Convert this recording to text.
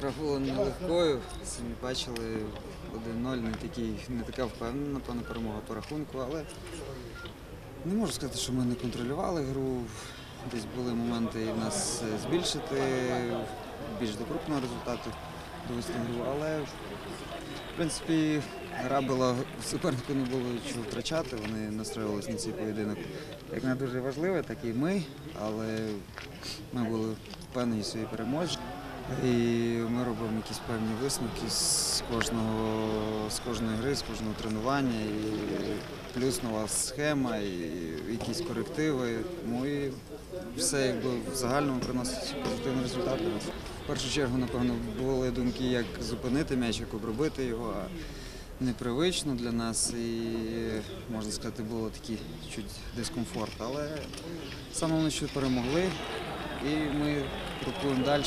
Гра була нелегкою. Самі бачили 1-0, не, не така впевнена, напевно, перемога по рахунку, але не можу сказати, що ми не контролювали гру. Десь були моменти і в нас збільшити, більш до крупного результату довести гру, але в принципі гра була супернику не було чого втрачати. Вони настроювалися на цей поєдинок як на дуже важливе, так і ми. Але ми були впевнені в своїй перемозі. І ми робимо якісь певні висновки з кожного з кожної гри, з кожного тренування. І плюс нова схема, і якісь корективи. Ну і все якби в загальному приносить позитивний результат. В першу чергу, напевно, були думки, як зупинити м'яч, як обробити його. а Непривично для нас і можна сказати, було такий чуть дискомфорт. Але саме що перемогли, і ми крокуємо далі.